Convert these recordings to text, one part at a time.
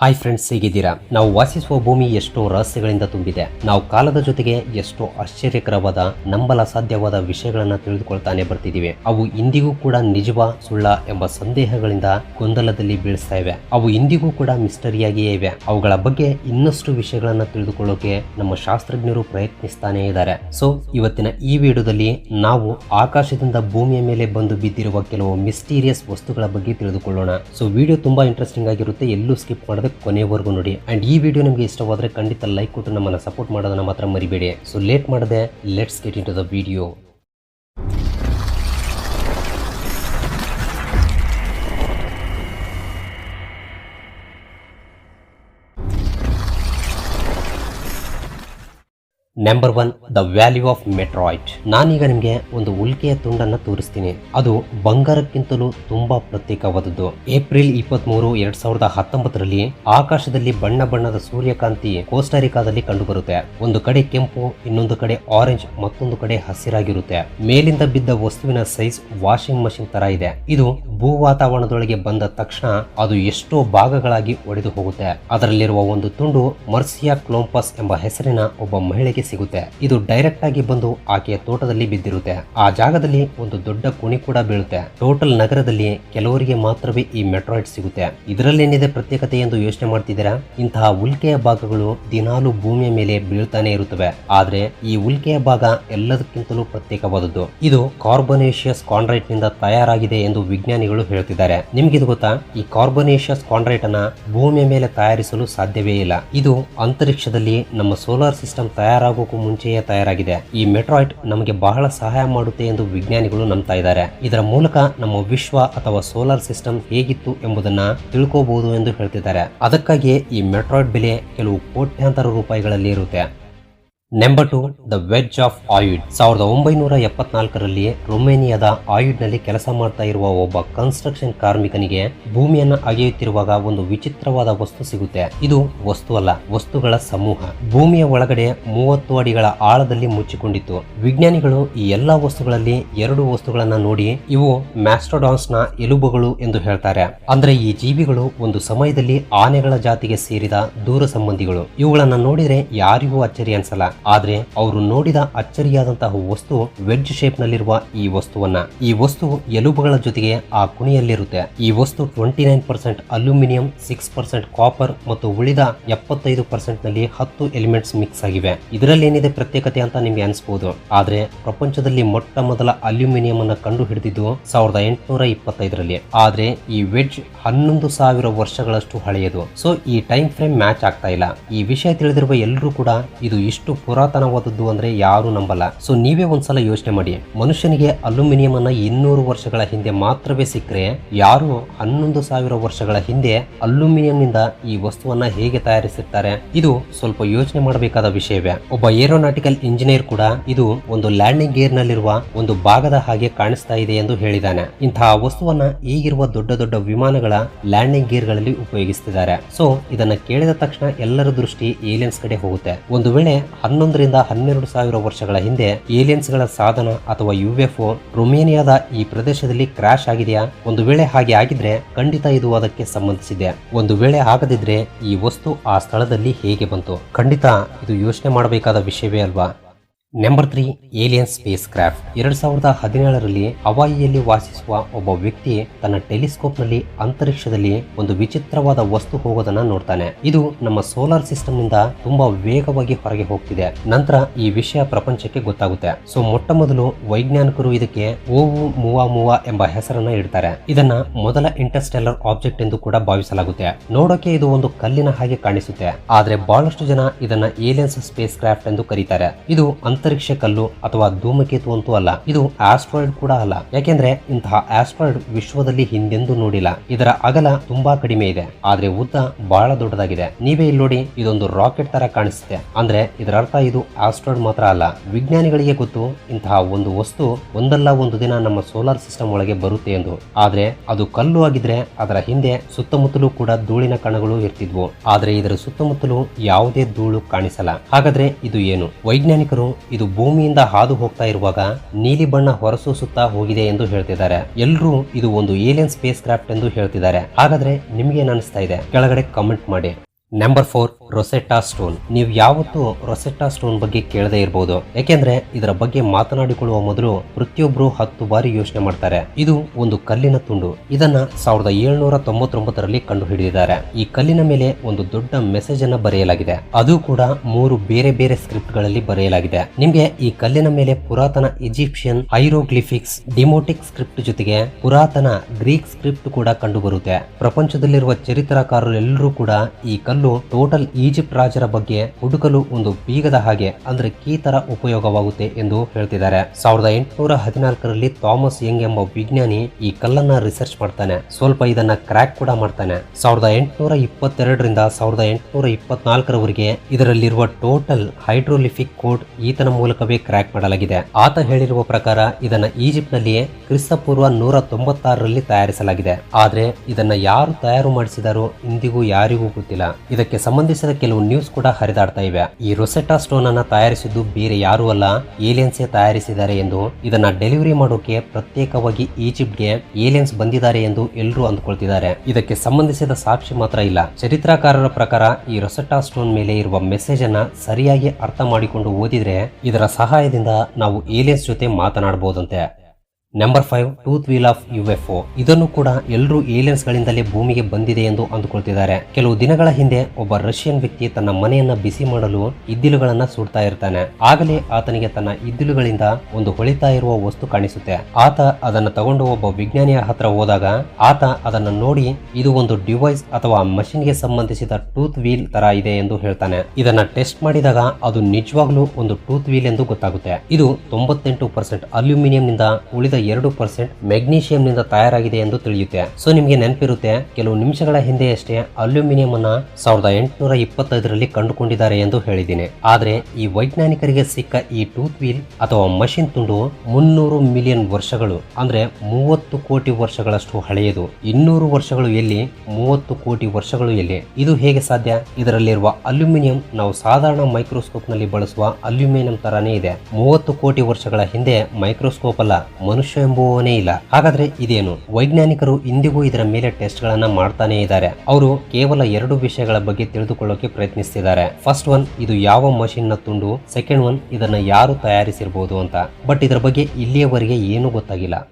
Hi friends ಹೇಗಿದ್ದೀರಾ? ನಾವು ವಾಸಿಸುವ ಭೂಮಿ ಎಷ್ಟೋ ರಹಸ್ಯಗಳಿಂದ ತುಂಬಿದೆ. ನಾವು ಕಾಲದ ಜೊತೆಗೆ ಎಷ್ಟೋ ಆಶ್ಚರ್ಯಕರವಾದ, ನಂಬಲ ಸಾಧ್ಯವಾದ ವಿಷಯಗಳನ್ನ ತಿಳಿದುಕೊಳ್ತಾನೆ ಬರ್ತಿದ್ದೀವಿ. ಅವು ಇಂದಿಗೂ ಕೂಡ ನಿಜವ, ಸುಳ್ಳ ಎಂಬ ಸಂದೇಹಗಳಿಂದ ಗೊಂದಲದಲ್ಲಿ ಬೀಳಿಸ್ತಾ ಇವೆ. ಅವು ಇಂದಿಗೂ ಕೂಡ ಮಿಸ್ಟರಿಯಾಗಿಯೇ ಇವೆ. ಅವುಗಳ ಬಗ್ಗೆ ಇನ್ನಷ್ಟು ವಿಷಯಗಳನ್ನ ತಿಳಿದುಕೊಳ್ಳೋಕೆ ನಮ್ಮ ಶಾಸ್ತ್ರಜ್ಞರು ಪ್ರಯತ್ನಿಸ್ತಾನೇ ಇದ್ದಾರೆ. ಸೊ ಇವತ್ತಿನ ಈ ವಿಡಿಯೋದಲ್ಲಿ ನಾವು ಆಕಾಶದಿಂದ ಭೂಮಿಯ ಮೇಲೆ ಬಂದು ಬಿದ್ದಿರುವ ಕೆಲವು ಮಿಸ್ಟೀರಿಯಸ್ ವಸ್ತುಗಳ ಬಗ್ಗೆ ತಿಳಿದುಕೊಳ್ಳೋಣ. ಸೊ ವಿಡಿಯೋ ತುಂಬಾ ಇಂಟ್ರೆಸ್ಟಿಂಗ್ ಆಗಿರುತ್ತೆ. ಎಲ್ಲೂ ಸ್ಕಿಪ್ ಮಾಡದೆ ಕೊನೆಯವರೆಗೂ ನೋಡಿ. ಅಂಡ್ ಈ ವಿಡಿಯೋ ನಿಮಗೆ ಇಷ್ಟವಾದ್ರೆ ಖಂಡಿತ ಲೈಕ್ ಕೊಟ್ಟು ನಮ್ಮನ್ನ ಸಪೋರ್ಟ್ ಮಾಡೋದನ್ನು ಮಾತ್ರ ಮರಿಬೇಡಿ. ಸೊ ಲೇಟ್ ಮಾಡದೆ let's get in to the video number one the value of meteoroid ನಾನೀಗ ನಿಮಗೆ ಒಂದು ಉಲ್ಕೆಯ ತುಂಡನ್ನ ತೋರಿಸ್ತೀನಿ. ಅದು ಬಂಗಾರಕ್ಕಿಂತಲೂ ತುಂಬಾ ಪ್ರತ್ಯೇಕವಾದದ್ದು. ಏಪ್ರಿಲ್ ಇಪ್ಪತ್ತ್ ಮೂರು ಎರಡ್ ಸಾವಿರದ ಹತ್ತೊಂಬತ್ತರಲ್ಲಿ ಆಕಾಶದಲ್ಲಿ ಬಣ್ಣ ಬಣ್ಣದ ಸೂರ್ಯಕಾಂತಿ ಕೋಸ್ಟಾರಿಕಾದಲ್ಲಿ ಕಂಡುಬರುತ್ತೆ. ಒಂದು ಕಡೆ ಕೆಂಪು, ಇನ್ನೊಂದು ಕಡೆ ಆರೆಂಜ್ ಮತ್ತೊಂದು ಕಡೆ ಹಸಿರಾಗಿರುತ್ತೆ. ಮೇಲಿಂದ ಬಿದ್ದ ವಸ್ತುವಿನ ಸೈಜ್ ವಾಷಿಂಗ್ ಮಷಿನ್ ತರ ಇದೆ. ಇದು ಭೂ ವಾತಾವರಣದೊಳಗೆ ಬಂದ ತಕ್ಷಣ ಅದು ಎಷ್ಟೋ ಭಾಗಗಳಾಗಿ ಒಡೆದು ಹೋಗುತ್ತೆ. ಅದರಲ್ಲಿರುವ ಒಂದು ತುಂಡು ಮರ್ಸಿಯಾ ಕ್ಲೋಂಪಸ್ ಎಂಬ ಹೆಸರಿನ ಒಬ್ಬ ಮಹಿಳೆಗೆ ಸಿಗುತ್ತೆ. ಇದು ಡೈರೆಕ್ಟ್ ಆಗಿ ಬಂದು ಆಕೆಯ ತೋಟದಲ್ಲಿ ಬಿದ್ದಿರುತ್ತೆ. ಆ ಜಾಗದಲ್ಲಿ ಒಂದು ದೊಡ್ಡ ಕುಣಿ ಕೂಡ ಬೀಳುತ್ತೆ. ಟೋಟಲ್ ನಗರದಲ್ಲಿ ಕೆಲವರಿಗೆ ಮಾತ್ರವೇ ಈ ಮೆಟ್ರಾಯ್ಡ್ ಸಿಗುತ್ತೆ. ಇದರಲ್ಲಿ ಏನಿದೆ ಪ್ರತ್ಯೇಕತೆ ಎಂದು ಯೋಚನೆ ಮಾಡ್ತಿದ್ದೀರಾ? ಇಂತಹ ಉಲ್ಕೆಯ ಭಾಗಗಳು ದಿನಾಲು ಭೂಮಿಯ ಮೇಲೆ ಬೀಳ್ತಾನೆ ಇರುತ್ತವೆ. ಆದ್ರೆ ಈ ಉಲ್ಕೆಯ ಭಾಗ ಎಲ್ಲದಕ್ಕಿಂತಲೂ ಪ್ರತ್ಯೇಕವಾದದ್ದು. ಇದು ಕಾರ್ಬೊನೇಷಿಯಸ್ ಕಾಂಡ್ರೈಟ್ನಿಂದ ತಯಾರಾಗಿದೆ ಎಂದು ವಿಜ್ಞಾನಿಗಳು ಹೇಳ್ತಿದ್ದಾರೆ. ನಿಮ್ಗಿದು ಗೊತ್ತಾ? ಈ ಕಾರ್ಬೊನೇಷಿಯಸ್ ಕಾಂಡ್ರೈಟ್ ಅನ್ನ ಭೂಮಿಯ ಮೇಲೆ ತಯಾರಿಸಲು ಸಾಧ್ಯವೇ ಇಲ್ಲ. ಇದು ಅಂತರಿಕ್ಷದಲ್ಲಿ ನಮ್ಮ ಸೋಲಾರ್ ಸಿಸ್ಟಮ್ ತಯಾರಾಗೋಕು ಮುಂಚೆಯೇ ತಯಾರಾಗಿದೆ. ಈ ಮೆಟ್ರಾಯ್ಡ್ ನಮಗೆ ಬಹಳ ಸಹಾಯ ಮಾಡುತ್ತೆ ಎಂದು ವಿಜ್ಞಾನಿಗಳು ನಂಬ್ತಾ ಇದ್ದಾರೆ. ಇದರ ಮೂಲಕ ನಮ್ಮ ವಿಶ್ವ ಅಥವಾ ಸೋಲಾರ್ ಸಿಸ್ಟಮ್ ಹೇಗಿತ್ತು ಎಂಬುದನ್ನ ತಿಳ್ಕೋಬಹುದು ಎಂದು ಹೇಳ್ತಿದ್ದಾರೆ. ಅದಕ್ಕಾಗಿಯೇ ಈ ಮೆಟ್ರಾಯ್ಡ್ ಬೆಲೆ ಕೆಲವು ಕೋಟ್ಯಾಂತರ ರೂಪಾಯಿಗಳಲ್ಲಿ ಇರುತ್ತೆ. Number two the wedge of Aiud ಸಾವಿರದ ಒಂಬೈನೂರ ಎಪ್ಪತ್ನಾಲ್ಕರಲ್ಲಿಯೇ ರೊಮೇನಿಯಾದ ಆಯುಡ್ನಲ್ಲಿ ಕೆಲಸ ಮಾಡ್ತಾ ಇರುವ ಒಬ್ಬ ಕನ್ಸ್ಟ್ರಕ್ಷನ್ ಕಾರ್ಮಿಕನಿಗೆ ಭೂಮಿಯನ್ನು ಅಗೆಯುತ್ತಿರುವಾಗ ಒಂದು ವಿಚಿತ್ರವಾದ ವಸ್ತು ಸಿಗುತ್ತೆ. ಇದು ವಸ್ತು ಅಲ್ಲ, ವಸ್ತುಗಳ ಸಮೂಹ. ಭೂಮಿಯ ಒಳಗಡೆ ಮೂವತ್ತು ಅಡಿಗಳ ಆಳದಲ್ಲಿ ಮುಚ್ಚಿಕೊಂಡಿತ್ತು. ವಿಜ್ಞಾನಿಗಳು ಈ ಎಲ್ಲ ವಸ್ತುಗಳಲ್ಲಿ ಎರಡು ವಸ್ತುಗಳನ್ನ ನೋಡಿ ಇವು ಮ್ಯಾಸ್ಟ್ರೋಡಾನ್ಸ್ ಎಲುಬುಗಳು ಎಂದು ಹೇಳ್ತಾರೆ. ಅಂದ್ರೆ ಈ ಜೀವಿಗಳು ಒಂದು ಸಮಯದಲ್ಲಿ ಆನೆಗಳ ಜಾತಿಗೆ ಸೇರಿದ ದೂರ ಸಂಬಂಧಿಗಳು ಇವುಗಳನ್ನ ನೋಡಿದ್ರೆ ಯಾರಿಗೂ ಅಚ್ಚರಿ ಅನ್ಸಲ್ಲ. ಆದ್ರೆ ಅವರು ನೋಡಿದ ಅಚ್ಚರಿಯಾದಂತಹ ವಸ್ತು ವೆಜ್ ಶೇಪ್ ನಲ್ಲಿರುವ ಈ ವಸ್ತುವನ್ನ. ಈ ವಸ್ತು ಎಲುಬುಗಳ ಜೊತೆಗೆ ಆ ಕುಣಿಯಲ್ಲಿರುತ್ತೆ. ಈ ವಸ್ತು twenty nine percent aluminium, six percent copper ಮತ್ತು ಉಳಿದ ಎಪ್ಪತ್ತೈದು ಪರ್ಸೆಂಟ್ನಲ್ಲಿ ಹತ್ತು ಎಲಿಮೆಂಟ್ಸ್ ಮಿಕ್ಸ್ ಆಗಿವೆ. ಇದರಲ್ಲಿ ಏನಿದೆ ಪ್ರತ್ಯೇಕತೆ ಅಂತ ನಿಮ್ಗೆ ಅನಿಸ್ಬೋದು. ಆದ್ರೆ ಪ್ರಪಂಚದಲ್ಲಿ ಮೊಟ್ಟ ಮೊದಲ ಅಲ್ಯೂಮಿನಿಯಂ ಅನ್ನ ಕಂಡು ಹಿಡಿದಿದ್ದು ಸಾವಿರದ ಎಂಟುನೂರ ಇಪ್ಪತ್ತೈದರಲ್ಲಿ. ಆದ್ರೆ ಈ ವೆಜ್ ಹನ್ನೊಂದು ಸಾವಿರ ವರ್ಷಗಳಷ್ಟು ಹಳೆಯದು. ಸೊ ಈ ಟೈಮ್ ಫ್ರೇಮ್ ಮ್ಯಾಚ್ ಆಗ್ತಾ ಇಲ್ಲ. ಈ ವಿಷಯ ತಿಳಿದಿರುವ ಎಲ್ಲರೂ ಕೂಡ ಇದು ಇಷ್ಟು ಪುರಾತನವಾದದ್ದು ಅಂದ್ರೆ ಯಾರು ನಂಬಲ್ಲ. ಸೊ ನೀವೇ ಒಂದ್ಸಲ ಯೋಚನೆ ಮಾಡಿ. ಮನುಷ್ಯನಿಗೆ ಅಲ್ಯೂಮಿನಿಯಂ ಅನ್ನ ಇನ್ನೂರು ವರ್ಷಗಳ ಹಿಂದೆ ಮಾತ್ರವೇ ಸಿಕ್ಕರೆ, ಯಾರು ಹನ್ನೊಂದು ಸಾವಿರ ವರ್ಷಗಳ ಹಿಂದೆ ಅಲ್ಯೂಮಿನಿಯಂ ನಿಂದ ಈ ವಸ್ತುವನ್ನ ಹೇಗೆ ತಯಾರಿಸಿರ್ತಾರೆ? ಇದು ಸ್ವಲ್ಪ ಯೋಚನೆ ಮಾಡಬೇಕಾದ ವಿಷಯವೇ. ಒಬ್ಬ ಏರೋನಾಟಿಕಲ್ ಇಂಜಿನಿಯರ್ ಕೂಡ ಇದು ಒಂದು ಲ್ಯಾಂಡಿಂಗ್ ಗೇರ್ ನಲ್ಲಿರುವ ಒಂದು ಭಾಗದ ಹಾಗೆ ಕಾಣಿಸ್ತಾ ಇದೆ ಎಂದು ಹೇಳಿದಾನೆ ಇಂತಹ ವಸ್ತುವನ್ನ ಈಗಿರುವ ದೊಡ್ಡ ದೊಡ್ಡ ವಿಮಾನಗಳ ಲ್ಯಾಂಡಿಂಗ್ ಗೇರ್ಗಳಲ್ಲಿ ಉಪಯೋಗಿಸ್ತಿದ್ದಾರೆ. ಸೊ ಇದನ್ನ ಕೇಳಿದ ತಕ್ಷಣ ಎಲ್ಲರ ದೃಷ್ಟಿ ಏಲಿಯನ್ಸ್ ಕಡೆ ಹೋಗುತ್ತೆ. ಒಂದು ವೇಳೆ ಹನ್ನೊಂದರಿಂದ ಹನ್ನೆರಡು ಸಾವಿರ ವರ್ಷಗಳ ಹಿಂದೆ ಏಲಿಯನ್ಸ್ಗಳ ಸಾಧನ ಅಥವಾ ಯುಎಫ್ಒ ರೊಮೇನಿಯಾದ ಈ ಪ್ರದೇಶದಲ್ಲಿ ಕ್ರಾಶ್ ಆಗಿದೆಯಾ? ಒಂದು ವೇಳೆ ಹಾಗೆ ಆಗಿದ್ರೆ ಖಂಡಿತ ಇದು ಅದಕ್ಕೆ ಸಂಬಂಧಿಸಿದೆ. ಒಂದು ವೇಳೆ ಆಗದಿದ್ರೆ ಈ ವಸ್ತು ಆ ಸ್ಥಳದಲ್ಲಿ ಹೇಗೆ ಬಂತು? ಖಂಡಿತ ಇದು ಯೋಚನೆ ಮಾಡಬೇಕಾದ ವಿಷಯವೇ ಅಲ್ವಾ? Number three alien space craft ಸಾವಿರದ ಹದಿನೇಳರಲ್ಲಿ ಹವಾಯಿಯಲ್ಲಿ ವಾಸಿಸುವ ಒಬ್ಬ ವ್ಯಕ್ತಿ ತನ್ನ ಟೆಲಿಸ್ಕೋಪ್ನಲ್ಲಿ ಅಂತರಿಕ್ಷದಲ್ಲಿ ಒಂದು ವಿಚಿತ್ರವಾದ ವಸ್ತು ಹೋಗೋದನ್ನ ನೋಡ್ತಾನೆ. ಇದು ನಮ್ಮ ಸೋಲಾರ್ ಸಿಸ್ಟಮ್ನಿಂದ ತುಂಬಾ ವೇಗವಾಗಿ ಹೊರಗೆ ಹೋಗ್ತಿದೆ. ನಂತರ ಈ ವಿಷಯ ಪ್ರಪಂಚಕ್ಕೆ ಗೊತ್ತಾಗುತ್ತೆ. ಸೊ ಮೊಟ್ಟ ಮೊದಲು ವೈಜ್ಞಾನಿಕರು ಇದಕ್ಕೆ ಓವು ಮೂವಾ ಮೂವಾ ಎಂಬ ಹೆಸರನ್ನ ಇಡ್ತಾರೆ. ಇದನ್ನ ಮೊದಲ ಇಂಟರ್ಸ್ಟೆಲ್ಲರ್ ಆಬ್ಜೆಕ್ಟ್ ಎಂದು ಕೂಡ ಭಾವಿಸಲಾಗುತ್ತೆ. ನೋಡೋಕೆ ಇದು ಒಂದು ಕಲ್ಲಿನ ಹಾಗೆ ಕಾಣಿಸುತ್ತೆ. ಆದ್ರೆ ಬಹಳಷ್ಟು ಜನ ಇದನ್ನ ಏಲಿಯನ್ಸ್ ಸ್ಪೇಸ್ ಕ್ರಾಫ್ಟ್ ಎಂದು ಕರೀತಾರೆ. ಇದು ಅಂತರಿಕ್ಷ ಕಲ್ಲು ಅಥವಾ ಧೂಮಕೇತು ಅಂತೂ ಅಲ್ಲ. ಇದು ಆಸ್ಟ್ರಾಯ್ಡ್ ಕೂಡ ಅಲ್ಲ. ಯಾಕೆಂದ್ರೆ ಇಂತಹ ಆಸ್ಟ್ರಾಯ್ಡ್ ವಿಶ್ವದಲ್ಲಿ ಹಿಂದೆಂದೂ ನೋಡಿಲ್ಲ. ಇದರ ಅಗಲ ತುಂಬಾ ಕಡಿಮೆ ಇದೆ. ಆದ್ರೆ ಉದ್ದ ಬಹಳ ದೊಡ್ಡದಾಗಿದೆ. ನೀವೇ ಇಲ್ಲಿ ನೋಡಿ, ಇದೊಂದು ರಾಕೆಟ್ ತರ ಕಾಣಿಸುತ್ತೆ. ಅಂದ್ರೆ ಇದರ ಅರ್ಥ ಇದು ಆಸ್ಟ್ರಾಯ್ಡ್ ಮಾತ್ರ ಅಲ್ಲ. ವಿಜ್ಞಾನಿಗಳಿಗೆ ಗೊತ್ತು, ಇಂತಹ ಒಂದು ವಸ್ತು ಒಂದಲ್ಲ ಒಂದು ದಿನ ನಮ್ಮ ಸೋಲಾರ್ ಸಿಸ್ಟಮ್ ಒಳಗೆ ಬರುತ್ತೆ ಎಂದು. ಆದ್ರೆ ಅದು ಕಲ್ಲು ಆಗಿದ್ರೆ ಅದರ ಹಿಂದೆ ಸುತ್ತಮುತ್ತಲೂ ಕೂಡ ಧೂಳಿನ ಕಣಗಳು ಇರ್ತಿದ್ವು. ಆದ್ರೆ ಇದರ ಸುತ್ತಮುತ್ತಲೂ ಯಾವುದೇ ಧೂಳು ಕಾಣಿಸಲ್ಲ. ಹಾಗಾದ್ರೆ ಇದು ಏನು? ವೈಜ್ಞಾನಿಕರು ಇದು ಭೂಮಿಯಿಂದ ಹಾದು ಹೋಗ್ತಾ ಇರುವಾಗ ನೀಲಿ ಬಣ್ಣ ಹೊರಸೂಸುತ್ತಾ ಹೋಗಿದೆ ಎಂದು ಹೇಳ್ತಿದ್ದಾರೆ. ಎಲ್ಲರೂ ಇದು ಒಂದು ಏಲಿಯನ್ ಸ್ಪೇಸ್ ಕ್ರಾಫ್ಟ್ ಎಂದು ಹೇಳ್ತಿದ್ದಾರೆ. ಹಾಗಾದ್ರೆ ನಿಮ್ಗೆ ಏನ್ ಅನಿಸ್ತಾ ಇದೆ? ಕೆಳಗಡೆ ಕಮೆಂಟ್ ಮಾಡಿ. ನಂಬರ್ ಫೋರ್ ರೊಸೆಟ್ಟಾ ಸ್ಟೋನ್ ನೀವು ಯಾವತ್ತೂ ರೊಸೆಟ್ಟಾ ಸ್ಟೋನ್ ಬಗ್ಗೆ ಕೇಳದೇ ಇರಬಹುದು ಯಾಕೆಂದ್ರೆ ಇದರ ಬಗ್ಗೆ ಮಾತನಾಡಿಕೊಳ್ಳುವ ಮೊದಲು ಪ್ರತಿಯೊಬ್ಬರು ಹತ್ತು ಬಾರಿ ಯೋಚನೆ ಮಾಡ್ತಾರೆ. ಇದು ಒಂದು ಕಲ್ಲಿನ ತುಂಡು. ಇದನ್ನ ಸಾವಿರದ ಏಳ್ನೂರ ತೊಂಬತ್ತೊಂಬತ್ತರಲ್ಲಿ ಕಂಡು ಹಿಡಿದಿದ್ದಾರೆ ಈ ಕಲ್ಲಿನ ಮೇಲೆ ಒಂದು ದೊಡ್ಡ ಮೆಸೇಜ್ ಅನ್ನ ಬರೆಯಲಾಗಿದೆ. ಅದು ಕೂಡ ಮೂರು ಬೇರೆ ಬೇರೆ ಸ್ಕ್ರಿಪ್ಟ್ಗಳಲ್ಲಿ ಬರೆಯಲಾಗಿದೆ. ನಿಮ್ಗೆ ಈ ಕಲ್ಲಿನ ಮೇಲೆ ಪುರಾತನ ಈಜಿಪ್ಷಿಯನ್ ಹೈರೋಗ್ಲಿಫಿಕ್ಸ್, ಡಿಮೋಟಿಕ್ ಸ್ಕ್ರಿಪ್ಟ್ ಜೊತೆಗೆ ಪುರಾತನ ಗ್ರೀಕ್ ಸ್ಕ್ರಿಪ್ಟ್ ಕೂಡ ಕಂಡು ಪ್ರಪಂಚದಲ್ಲಿರುವ ಚರಿತ್ರಕಾರರು ಎಲ್ಲರೂ ಕೂಡ ಈ ಟೋಟಲ್ ಈಜಿಪ್ಟ್ ರಾಜರ ಬಗ್ಗೆ ಹುಡುಕಲು ಒಂದು ಬೀಗದ ಹಾಗೆ, ಅಂದ್ರೆ ಕೀ ತರ ಉಪಯೋಗವಾಗುತ್ತೆ ಎಂದು ಹೇಳ್ತಿದ್ದಾರೆ. ಸಾವಿರದ ಎಂಟುನೂರ ಹದಿನಾಲ್ಕರಲ್ಲಿ ಥಾಮಸ್ ಯಂಗ್ ಎಂಬ ವಿಜ್ಞಾನಿ ಈ ಕಲ್ಲನ್ನ ರಿಸರ್ಚ್ ಮಾಡ್ತಾನೆ. ಸ್ವಲ್ಪ ಇದನ್ನ ಕ್ರ್ಯಾಕ್ ಕೂಡ ಮಾಡ್ತಾನೆ. ಸಾವಿರದ ಎಂಟುನೂರ ಇಪ್ಪತ್ತೆರಡರಿಂದ ಸಾವಿರದ ಎಂಟುನೂರ ಇಪ್ಪತ್ನಾಲ್ಕರವರೆಗೆ ಇದರಲ್ಲಿರುವ ಟೋಟಲ್ ಹೈಡ್ರೋಲಿಫಿಕ್ ಕೋಡ್ ಈತನ ಮೂಲಕವೇ ಕ್ರ್ಯಾಕ್ ಮಾಡಲಾಗಿದೆ. ಆತ ಹೇಳಿರುವ ಪ್ರಕಾರ ಇದನ್ನ ಈಜಿಪ್ಟ್ ನಲ್ಲಿಯೇ ಕ್ರಿಸ್ತಪೂರ್ವ ನೂರ ತೊಂಬತ್ತಾರರಲ್ಲಿ ತಯಾರಿಸಲಾಗಿದೆ. ಆದ್ರೆ ಇದನ್ನ ಯಾರು ತಯಾರು ಮಾಡಿಸಿದಾರೋ ಇಂದಿಗೂ ಯಾರಿಗೂ ಗೊತ್ತಿಲ್ಲ. ಇದಕ್ಕೆ ಸಂಬಂಧಿಸಿದ ಕೆಲವು ನ್ಯೂಸ್ ಕೂಡ ಹರಿದಾಡ್ತಾ ಇವೆ. ಈ ರೊಸೆಟಾ ಸ್ಟೋನ್ ಅನ್ನ ತಯಾರಿಸಿದ್ದು ಬೇರೆ ಯಾರು ಅಲ್ಲ ಏಲಿಯನ್ಸೇ ತಯಾರಿಸಿದ್ದಾರೆ ಎಂದು ಇದನ್ನ ಡೆಲಿವರಿ ಮಾಡೋಕೆ ಪ್ರತ್ಯೇಕವಾಗಿ ಈಜಿಪ್ಟ್ಗೆ ಏಲಿಯನ್ಸ್ ಬಂದಿದ್ದಾರೆ ಎಂದು ಎಲ್ಲರೂ ಅಂದ್ಕೊಳ್ತಿದ್ದಾರೆ. ಇದಕ್ಕೆ ಸಂಬಂಧಿಸಿದ ಸಾಕ್ಷಿ ಮಾತ್ರ ಇಲ್ಲ. ಚರಿತ್ರಕಾರರ ಪ್ರಕಾರ ಈ ರೊಸೆಟಾ ಸ್ಟೋನ್ ಮೇಲೆ ಇರುವ ಮೆಸೇಜ್ ಅನ್ನ ಸರಿಯಾಗಿ ಅರ್ಥ ಮಾಡಿಕೊಂಡು ಓದಿದ್ರೆ ಇದರ ಸಹಾಯದಿಂದ ನಾವು ಏಲಿಯನ್ಸ್ ಜೊತೆ ಮಾತನಾಡಬಹುದಂತೆ number five tooth wheel of U F ಇದನ್ನು ಕೂಡ ಎಲ್ಲರೂ ಏಲಿಯನ್ಸ್ ಗಳಿಂದಲೇ ಭೂಮಿಗೆ ಬಂದಿದೆ ಎಂದು ಅಂದುಕೊಳ್ತಿದ್ದಾರೆ. ಕೆಲವು ದಿನಗಳ ಹಿಂದೆ ಒಬ್ಬ ರಷ್ಯನ್ ವ್ಯಕ್ತಿ ತನ್ನ ಮನೆಯನ್ನ ಬಿಸಿ ಮಾಡಲು ಇದ್ದಿಲುಗಳನ್ನ ಸುಡ್ತಾ ಇರ್ತಾನೆ. ಆಗಲೇ ಆತನಿಗೆ ತನ್ನ ಇದ್ದಿಲುಗಳಿಂದ ಒಂದು ಹೊಳಿತಾ ಇರುವ ವಸ್ತು ಕಾಣಿಸುತ್ತೆ. ಆತ ಅದನ್ನ ತಗೊಂಡು ಒಬ್ಬ ವಿಜ್ಞಾನಿಯ ಹತ್ರ ಹೋದಾಗ ಆತ ಅದನ್ನ ನೋಡಿ, ಇದು ಒಂದು ಡಿವೈಸ್ ಅಥವಾ ಮಷಿನ್ಗೆ ಸಂಬಂಧಿಸಿದ ಟೂತ್ ವೀಲ್ ತರ ಇದೆ ಎಂದು ಹೇಳ್ತಾನೆ. ಇದನ್ನ ಟೆಸ್ಟ್ ಮಾಡಿದಾಗ ಅದು ನಿಜವಾಗ್ಲೂ ಒಂದು ಟೂತ್ ವೀಲ್ ಎಂದು ಗೊತ್ತಾಗುತ್ತೆ. ಇದು ತೊಂಬತ್ತೆಂಟು ಪರ್ಸೆಂಟ್ ಅಲ್ಯೂಮಿನಿಯಂ ನಿಂದ ಉಳಿದ ಎರಡು ಪರ್ಸೆಂಟ್ ಮೆಗ್ನೀಷಿಯಂ ನಿಂದ ತಯಾರಾಗಿದೆ ಎಂದು ತಿಳಿಯುತ್ತೆ. ಸೊ, ನಿಮಗೆ ನೆನಪಿರುತ್ತೆ, ಕೆಲವು ನಿಮಿಷಗಳ ಹಿಂದೆ ಅಷ್ಟೇ ಅಲ್ಯೂಮಿನಿಯಂ ಅನ್ನ ಸಾವಿರದ ಎಂಟುನೂರ ಇಪ್ಪತ್ತೈದರಲ್ಲಿ ಕಂಡುಕೊಂಡಿದ್ದಾರೆ ಎಂದು ಹೇಳಿದ್ದೀನಿ. ಆದ್ರೆ, ಈ ವೈಜ್ಞಾನಿಕರಿಗೆ ಸಿಕ್ಕ ಈ ಟೂತ್ ವೀಲ್ ಅಥವಾ ಮಷಿನ್ ತುಂಡು ಮುನ್ನೂರು ಮಿಲಿಯನ್ ವರ್ಷಗಳು, ಅಂದ್ರೆ ಮೂವತ್ತು ಕೋಟಿ ವರ್ಷಗಳಷ್ಟು ಹಳೆಯದು. ಇನ್ನೂರು ವರ್ಷಗಳು ಎಲ್ಲಿ, ಮೂವತ್ತು ಕೋಟಿ ವರ್ಷಗಳು ಎಲ್ಲಿ? ಇದು ಹೇಗೆ ಸಾಧ್ಯ? ಇದರಲ್ಲಿರುವ ಅಲ್ಯೂಮಿನಿಯಂ ನಾವು ಸಾಧಾರಣ ಮೈಕ್ರೋಸ್ಕೋಪ್ನಲ್ಲಿ ಬಳಸುವ ಅಲ್ಯೂಮಿನಿಯಂ ತರಾನೇ ಇದೆ. ಮೂವತ್ತು ಕೋಟಿ ವರ್ಷಗಳ ಹಿಂದೆ ಮೈಕ್ರೋಸ್ಕೋಪ್ ಅಲ್ಲ, ಮನುಷ್ಯ ಎಂಬುವನೇ ಇಲ್ಲ. ಹಾಗಾದ್ರೆ ಇದೇನು? ವೈಜ್ಞಾನಿಕರು ಇಂದಿಗೂ ಇದರ ಮೇಲೆ ಟೆಸ್ಟ್ ಗಳನ್ನ ಮಾಡ್ತಾನೆ ಇದ್ದಾರೆ. ಅವರು ಕೇವಲ ಎರಡು ವಿಷಯಗಳ ಬಗ್ಗೆ ತಿಳಿದುಕೊಳ್ಳೋಕೆ ಪ್ರಯತ್ನಿಸ್ತಿದ್ದಾರೆ. ಫಸ್ಟ್ ಒನ್, ಇದು ಯಾವ ಮಷಿನ್ನ ತುಂಡು? ಸೆಕೆಂಡ್ ಒನ್, ಇದನ್ನ ಯಾರು ತಯಾರಿಸಿರಬಹುದು ಅಂತ. ಬಟ್ ಇದರ ಬಗ್ಗೆ ಇಲ್ಲಿಯವರೆಗೆ ಏನೂ ಗೊತ್ತಾಗಿಲ್ಲ.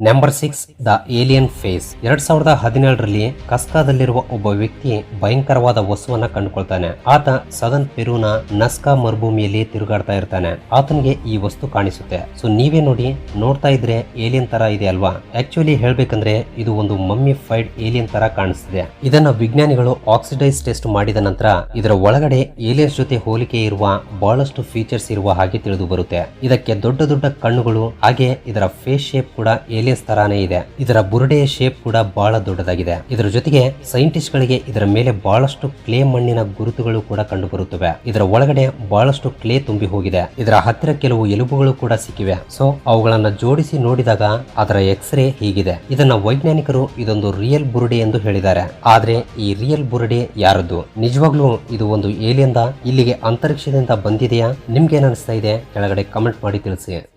Number six the alien face ಎರಡ್ ಸಾವಿರದ ಹದಿನೇಳರಲ್ಲಿ ಕಸ್ಕಾದಲ್ಲಿರುವ ಒಬ್ಬ ವ್ಯಕ್ತಿ ಭಯಂಕರವಾದ ವಸ್ತುವನ್ನ ಕಂಡುಕೊಳ್ತಾನೆ. ಆತ ಸದನ್ ಪೆರುನ ನಸ್ಕಾ ಮರುಭೂಮಿಯಲ್ಲಿ ತಿರುಗಾಡ್ತಾ ಇರ್ತಾನೆ. ಆತನಿಗೆ ಈ ವಸ್ತು ಕಾಣಿಸುತ್ತೆ. ಸೊ ನೀವೇ ನೋಡಿ, ನೋಡ್ತಾ ಇದ್ರೆ ಏಲಿಯನ್ ತರ ಇದೆ ಅಲ್ವಾ? ಆಕ್ಚುಲಿ ಹೇಳ್ಬೇಕಂದ್ರೆ ಇದು ಒಂದು ಮಮ್ಮಿಫೈಡ್ ಏಲಿಯನ್ ತರ ಕಾಣಿಸ್ತಿದೆ. ಇದನ್ನ ವಿಜ್ಞಾನಿಗಳು ಆಕ್ಸಿಡೈಸ್ ಟೆಸ್ಟ್ ಮಾಡಿದ ನಂತರ ಇದರ ಒಳಗಡೆ ಏಲಿಯನ್ಸ್ ಜೊತೆ ಹೋಲಿಕೆ ಇರುವ ಬಹಳಷ್ಟು ಫೀಚರ್ಸ್ ಇರುವ ಹಾಗೆ ತಿಳಿದು ಬರುತ್ತೆ. ಇದಕ್ಕೆ ದೊಡ್ಡ ದೊಡ್ಡ ಕಣ್ಣುಗಳು, ಹಾಗೆ ಇದರ ಫೇಸ್ ಶೇಪ್ ಕೂಡ ಏಲಿಯನ್ಸ್ ತರಾನೇ ಇದೆ. ಇದರ ಬುರುಡೆಯ ಶೇಪ್ ಕೂಡ ಬಹಳ ದೊಡ್ಡದಾಗಿದೆ. ಇದರ ಜೊತೆಗೆ ಸೈಂಟಿಸ್ಟ್ ಗಳಿಗೆ ಇದರ ಮೇಲೆ ಬಹಳಷ್ಟು ಕ್ಲೇ ಮಣ್ಣಿನ ಗುರುತುಗಳು ಕೂಡ ಕಂಡು ಬರುತ್ತವೆ ಇದರ ಒಳಗಡೆ ಬಹಳಷ್ಟು ಕ್ಲೇ ತುಂಬಿ ಹೋಗಿದೆ. ಇದರ ಹತ್ತಿರ ಕೆಲವು ಎಲುಬುಗಳು ಕೂಡ ಸಿಕ್ಕಿವೆ. ಸೊ ಅವುಗಳನ್ನ ಜೋಡಿಸಿ ನೋಡಿದಾಗ ಅದರ ಎಕ್ಸ್ರೇ ಹೀಗಿದೆ. ಇದನ್ನ ವೈಜ್ಞಾನಿಕರು ಇದೊಂದು ರಿಯಲ್ ಬುರುಡೆ ಎಂದು ಹೇಳಿದ್ದಾರೆ. ಆದ್ರೆ ಈ ರಿಯಲ್ ಬುರುಡೆ ಯಾರದ್ದು? ನಿಜವಾಗ್ಲೂ ಇದು ಒಂದು ಏಲಿಯನ್ ಇಲ್ಲಿಗೆ ಅಂತರಿಕ್ಷದಿಂದ ಬಂದಿದೆಯಾ? ನಿಮ್ಗೆ ಏನಿಸ್ತಾ ಇದೆ? ಕೆಳಗಡೆ ಕಮೆಂಟ್ ಮಾಡಿ ತಿಳಿಸಿ.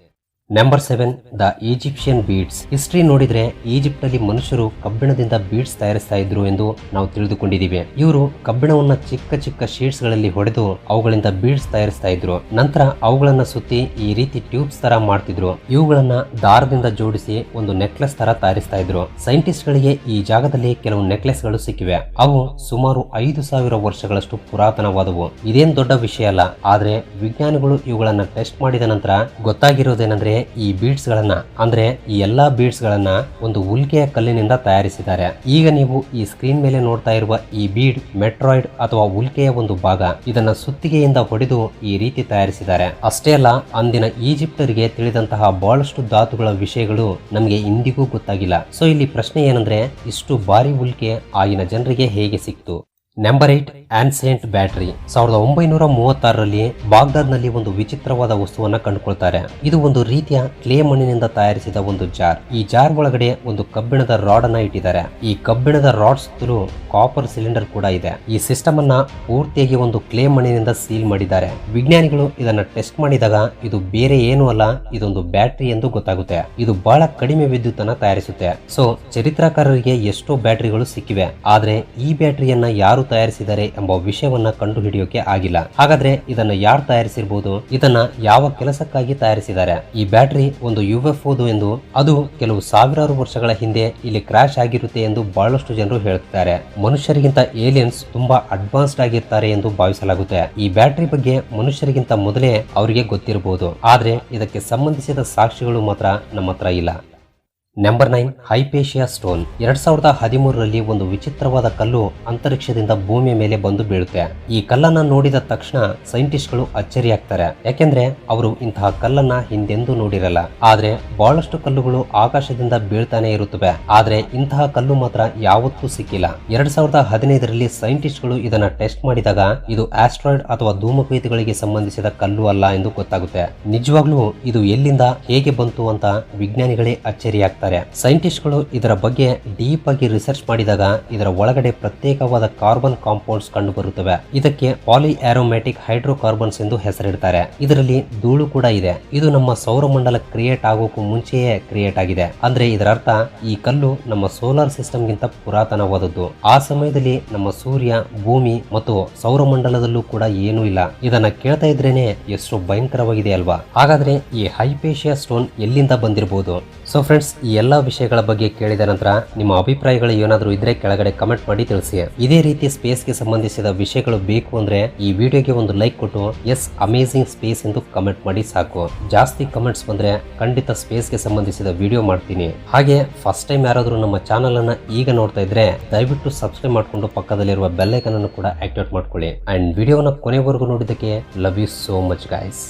Number seven the Egyptian beads history ನೋಡಿದ್ರೆ ಈಜಿಪ್ಟ್ನಲ್ಲಿ ಮನುಷ್ಯರು ಕಬ್ಬಿಣದಿಂದ ಬೀಡ್ಸ್ ತಯಾರಿಸ್ತಾ ಇದ್ರು ಎಂದು ನಾವು ತಿಳಿದುಕೊಂಡಿದ್ದೀವಿ. ಇವರು ಕಬ್ಬಿಣವನ್ನ ಚಿಕ್ಕ ಚಿಕ್ಕ ಶೀಟ್ಸ್ಗಳಲ್ಲಿ ಹೊಡೆದು ಅವುಗಳಿಂದ ಬೀಡ್ಸ್ ತಯಾರಿಸ್ತಾ ಇದ್ರು. ನಂತರ ಅವುಗಳನ್ನ ಸುತ್ತಿ ಈ ರೀತಿ ಟ್ಯೂಬ್ಸ್ ತರ ಮಾಡ್ತಿದ್ರು. ಇವುಗಳನ್ನ ದಾರದಿಂದ ಜೋಡಿಸಿ ಒಂದು ನೆಕ್ಲೆಸ್ ತರ ತಯಾರಿಸ್ತಾ ಇದ್ರು. ಸೈಂಟಿಸ್ಟ್ ಗಳಿಗೆ ಈ ಜಾಗದಲ್ಲಿ ಕೆಲವು ನೆಕ್ಲೆಸ್ಗಳು ಸಿಕ್ಕಿವೆ. ಅವು ಸುಮಾರು ಐದು ಸಾವಿರ ವರ್ಷಗಳಷ್ಟು ಪುರಾತನವಾದವು. ಇದೇನ್ ದೊಡ್ಡ ವಿಷಯ ಅಲ್ಲ, ಆದ್ರೆ ವಿಜ್ಞಾನಿಗಳು ಇವುಗಳನ್ನ ಟೆಸ್ಟ್ ಮಾಡಿದ ನಂತರ ಗೊತ್ತಾಗಿರೋದೇನೆಂದ್ರೆ ಈ ಬೀಡ್ಸ್ ಗಳನ್ನ, ಅಂದ್ರೆ ಈ ಎಲ್ಲಾ ಬೀಡ್ಸ್ ಗಳನ್ನ ಒಂದು ಉಲ್ಕೆಯ ಕಲ್ಲಿನಿಂದ ತಯಾರಿಸಿದ್ದಾರೆ. ಈಗ ನೀವು ಈ ಸ್ಕ್ರೀನ್ ಮೇಲೆ ನೋಡ್ತಾ ಇರುವ ಈ ಬೀಡ್ ಮೆಟ್ರಾಯ್ಡ್ ಅಥವಾ ಉಲ್ಕೆಯ ಒಂದು ಭಾಗ ಇದನ್ನ ಸುತ್ತಿಗೆಯಿಂದ ಹೊಡೆದು ಈ ರೀತಿ ತಯಾರಿಸಿದ್ದಾರೆ. ಅಷ್ಟೇ ಅಲ್ಲ, ಅಂದಿನ ಈಜಿಪ್ಟರಿಗೆ ತಿಳಿದಂತಹ ಬಹಳಷ್ಟು ಧಾತುಗಳ ವಿಷಯಗಳು ನಮಗೆ ಇಂದಿಗೂ ಗೊತ್ತಾಗಿಲ್ಲ. ಸೊ ಇಲ್ಲಿ ಪ್ರಶ್ನೆ ಏನಂದ್ರೆ, ಇಷ್ಟು ಭಾರಿ ಉಲ್ಕೆ ಆಗಿನ ಜನರಿಗೆ ಹೇಗೆ ಸಿಕ್ತು? ನಂಬರ್ ಏಟ್ ಆನ್ಸೆಂಟ್ ಬ್ಯಾಟರಿ ಸಾವಿರದ ಒಂಬೈನೂರ ಮೂವತ್ತಾರರಲ್ಲಿ ಬಾಗ್ದಾದ್ನಲ್ಲಿ ಒಂದು ವಿಚಿತ್ರವಾದ ವಸ್ತುವನ್ನ ಕಂಡುಕೊಳ್ತಾರೆ. ಇದು ಒಂದು ರೀತಿಯ ಕ್ಲೇ ಮಣ್ಣಿನಿಂದ ತಯಾರಿಸಿದ ಒಂದು ಜಾರ್. ಈ ಜಾರ್ ಒಳಗಡೆ ಒಂದು ಕಬ್ಬಿಣದ ರಾಡ್ ಅನ್ನ ಇಟ್ಟಿದ್ದಾರೆ. ಈ ಕಬ್ಬಿಣದ ರಾಡ್ ಸುತ್ತಲೂ ಕಾಪರ್ ಸಿಲಿಂಡರ್ ಕೂಡ ಇದೆ. ಈ ಸಿಸ್ಟಮ್ ಅನ್ನ ಪೂರ್ತಿಯಾಗಿ ಒಂದು ಕ್ಲೇ ಮಣ್ಣಿನಿಂದ ಸೀಲ್ ಮಾಡಿದ್ದಾರೆ. ವಿಜ್ಞಾನಿಗಳು ಇದನ್ನ ಟೆಸ್ಟ್ ಮಾಡಿದಾಗ ಇದು ಬೇರೆ ಏನೂ ಅಲ್ಲ, ಇದೊಂದು ಬ್ಯಾಟರಿ ಎಂದು ಗೊತ್ತಾಗುತ್ತೆ. ಇದು ಬಹಳ ಕಡಿಮೆ ವಿದ್ಯುತ್ ಅನ್ನ ತಯಾರಿಸುತ್ತೆ. ಸೊ ಚರಿತ್ರಕಾರರಿಗೆ ಎಷ್ಟೋ ಬ್ಯಾಟರಿಗಳು ಸಿಕ್ಕಿವೆ. ಆದ್ರೆ ಈ ಬ್ಯಾಟರಿಯನ್ನ ಯಾರು ತಯಾರಿಸಿದ್ದಾರೆ ಎಂಬ ವಿಷಯವನ್ನ ಕಂಡು ಹಿಡಿಯೋಕೆ ಆಗಿಲ್ಲ. ಹಾಗಾದ್ರೆ ಇದನ್ನ ಯಾರು ತಯಾರಿಸಿರ್ಬೋದು? ಇದನ್ನ ಯಾವ ಕೆಲಸಕ್ಕಾಗಿ ತಯಾರಿಸಿದ್ದಾರೆ? ಈ ಬ್ಯಾಟರಿ ಒಂದು ಯು ಎಫ್ ಎಂದು ಅದು ಕೆಲವು ಸಾವಿರಾರು ವರ್ಷಗಳ ಹಿಂದೆ ಇಲ್ಲಿ ಕ್ರಾಶ್ ಆಗಿರುತ್ತೆ ಎಂದು ಬಹಳಷ್ಟು ಜನರು ಹೇಳುತ್ತಾರೆ ಮನುಷ್ಯರಿಗಿಂತ ಏಲಿಯನ್ಸ್ ತುಂಬಾ ಅಡ್ವಾನ್ಸ್ಡ್ ಆಗಿರ್ತಾರೆ ಎಂದು ಭಾವಿಸಲಾಗುತ್ತೆ. ಈ ಬ್ಯಾಟರಿ ಬಗ್ಗೆ ಮನುಷ್ಯರಿಗಿಂತ ಮೊದಲೇ ಅವರಿಗೆ ಗೊತ್ತಿರಬಹುದು ಆದ್ರೆ ಇದಕ್ಕೆ ಸಂಬಂಧಿಸಿದ ಸಾಕ್ಷಿಗಳು ಮಾತ್ರ ನಮ್ಮ ಇಲ್ಲ. ನಂಬರ್ ನೈನ್ ಹೈಪೇಶಿಯಾ ಸ್ಟೋನ್ ಎರಡ್ ಸಾವಿರದ ಹದಿಮೂರರಲ್ಲಿ ಒಂದು ವಿಚಿತ್ರವಾದ ಕಲ್ಲು ಅಂತರಿಕ್ಷದಿಂದ ಭೂಮಿಯ ಮೇಲೆ ಬಂದು ಬೀಳುತ್ತೆ. ಈ ಕಲ್ಲನ್ನ ನೋಡಿದ ತಕ್ಷಣ ಸೈಂಟಿಸ್ಟ್ಗಳು ಅಚ್ಚರಿಯಾಗ್ತಾರೆ. ಯಾಕೆಂದ್ರೆ ಅವರು ಇಂತಹ ಕಲ್ಲನ್ನ ಹಿಂದೆಂದೂ ನೋಡಿರಲ್ಲ. ಆದ್ರೆ ಬಹಳಷ್ಟು ಕಲ್ಲುಗಳು ಆಕಾಶದಿಂದ ಬೀಳ್ತಾನೆ ಇರುತ್ತವೆ. ಆದ್ರೆ ಇಂತಹ ಕಲ್ಲು ಮಾತ್ರ ಯಾವತ್ತೂ ಸಿಕ್ಕಿಲ್ಲ. ಎರಡ್ ಸಾವಿರದ ಹದಿನೈದರಲ್ಲಿ ಸೈಂಟಿಸ್ಟ್ಗಳು ಇದನ್ನ ಟೆಸ್ಟ್ ಮಾಡಿದಾಗ ಇದು ಆಸ್ಟ್ರಾಯ್ಡ್ ಅಥವಾ ಧೂಮಕೇತುಗಳಿಗೆ ಸಂಬಂಧಿಸಿದ ಕಲ್ಲು ಅಲ್ಲ ಎಂದು ಗೊತ್ತಾಗುತ್ತೆ. ನಿಜವಾಗ್ಲೂ ಇದು ಎಲ್ಲಿಂದ ಹೇಗೆ ಬಂತು ಅಂತ ವಿಜ್ಞಾನಿಗಳೇ ಅಚ್ಚರಿಯಾಗ್ತಾರೆ ಸೈಂಟಿಸ್ಟ್ಗಳು ಇದರ ಬಗ್ಗೆ ಡೀಪ್ ಆಗಿ ರಿಸರ್ಚ್ ಮಾಡಿದಾಗ ಇದರ ಒಳಗಡೆ ಪ್ರತ್ಯೇಕವಾದ ಕಾರ್ಬನ್ ಕಾಂಪೌಂಡ್ಸ್ ಕಂಡು ಬರುತ್ತವೆ ಇದಕ್ಕೆ ಪಾಲಿ ಆರೋಮ್ಯಾಟಿಕ್ ಹೈಡ್ರೋಕಾರ್ಬನ್ಸ್ ಎಂದು ಹೆಸರಿಡ್ತಾರೆ. ಇದರಲ್ಲಿ ಧೂಳು ಕೂಡ ಇದೆ. ಇದು ನಮ್ಮ ಸೌರಮಂಡಲ ಕ್ರಿಯೇಟ್ ಆಗೋಕ್ಕೂ ಮುಂಚೆಯೇ ಕ್ರಿಯೇಟ್ ಆಗಿದೆ. ಅಂದ್ರೆ ಇದರ ಅರ್ಥ ಈ ಕಲ್ಲು ನಮ್ಮ ಸೋಲಾರ್ ಸಿಸ್ಟಮ್ ಗಿಂತ ಪುರಾತನವಾದದ್ದು. ಆ ಸಮಯದಲ್ಲಿ ನಮ್ಮ ಸೂರ್ಯ, ಭೂಮಿ ಮತ್ತು ಸೌರಮಂಡಲದಲ್ಲೂ ಕೂಡ ಏನೂ ಇಲ್ಲ. ಇದನ್ನ ಕೇಳ್ತಾ ಇದ್ರೇನೆ ಎಷ್ಟು ಭಯಂಕರವಾಗಿದೆ ಅಲ್ವಾ? ಹಾಗಾದ್ರೆ ಈ ಹೈಪೇಶಿಯಾ ಸ್ಟೋನ್ ಎಲ್ಲಿಂದ ಬಂದಿರಬಹುದು ಸೊ ಫ್ರೆಂಡ್ಸ್ ಈ ಎಲ್ಲ ವಿಷಯಗಳ ಬಗ್ಗೆ ಕೇಳಿದ ನಂತರ ನಿಮ್ಮ ಅಭಿಪ್ರಾಯಗಳು ಏನಾದರೂ ಇದ್ರೆ ಕೆಳಗಡೆ ಕಮೆಂಟ್ ಮಾಡಿ ತಿಳಿಸಿ. ಇದೇ ರೀತಿ ಸ್ಪೇಸ್ಗೆ ಸಂಬಂಧಿಸಿದ ವಿಷಯಗಳು ಬೇಕು ಅಂದ್ರೆ ಈ ವಿಡಿಯೋಗೆ ಒಂದು ಲೈಕ್ ಕೊಟ್ಟು ಎಸ್ ಅಮೇಸಿಂಗ್ ಸ್ಪೇಸ್ ಎಂದು ಕಮೆಂಟ್ ಮಾಡಿ ಸಾಕು. ಜಾಸ್ತಿ ಕಮೆಂಟ್ಸ್ ಬಂದ್ರೆ ಖಂಡಿತ ಸ್ಪೇಸ್ಗೆ ಸಂಬಂಧಿಸಿದ ವಿಡಿಯೋ ಮಾಡ್ತೀನಿ. ಹಾಗೆ ಫಸ್ಟ್ ಟೈಮ್ ಯಾರಾದರೂ ನಮ್ಮ ಚಾನಲ್ ಅನ್ನ ಈಗ ನೋಡ್ತಾ ಇದ್ರೆ ದಯವಿಟ್ಟು ಸಬ್ಸ್ಕ್ರೈಬ್ ಮಾಡ್ಕೊಂಡು ಪಕ್ಕದಲ್ಲಿರುವ ಬೆಲ್ಲೈಕನ್ ಅನ್ನು ಕೂಡ ಆಕ್ಟಿವೇಟ್ ಮಾಡ್ಕೊಳ್ಳಿ. ಅಂಡ್ ವಿಡಿಯೋನ ಕೊನೆವರೆಗೂ ನೋಡಿದ್ದಕ್ಕೆ love you so much guys